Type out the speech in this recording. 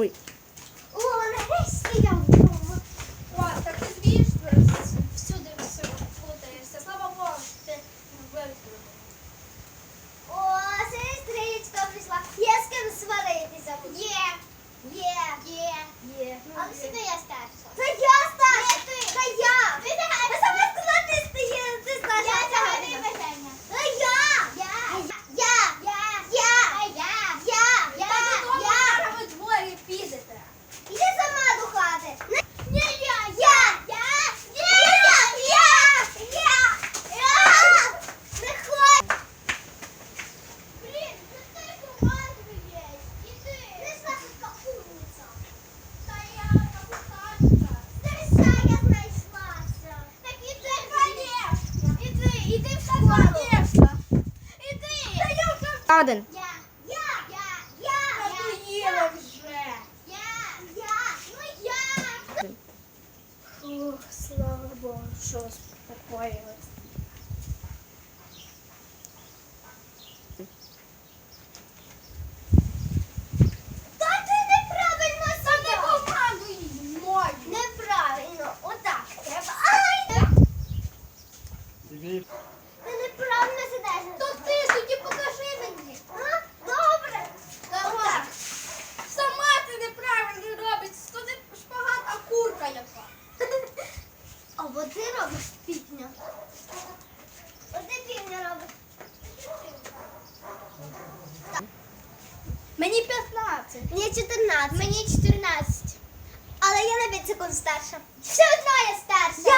Oi. Один. Я. Я. Я. Я. Я. Я. вже. Я. Я. Ну я. Ох, слава Богу, що успокоїлась. Ти неправильно сидиш. То ти тоді покажи. бо ти робиш півня. півдня. От ти півдня робиш. Мені 15. Мені 14. Мені 14. Але я на 5 секунд старша. Все одно я старша.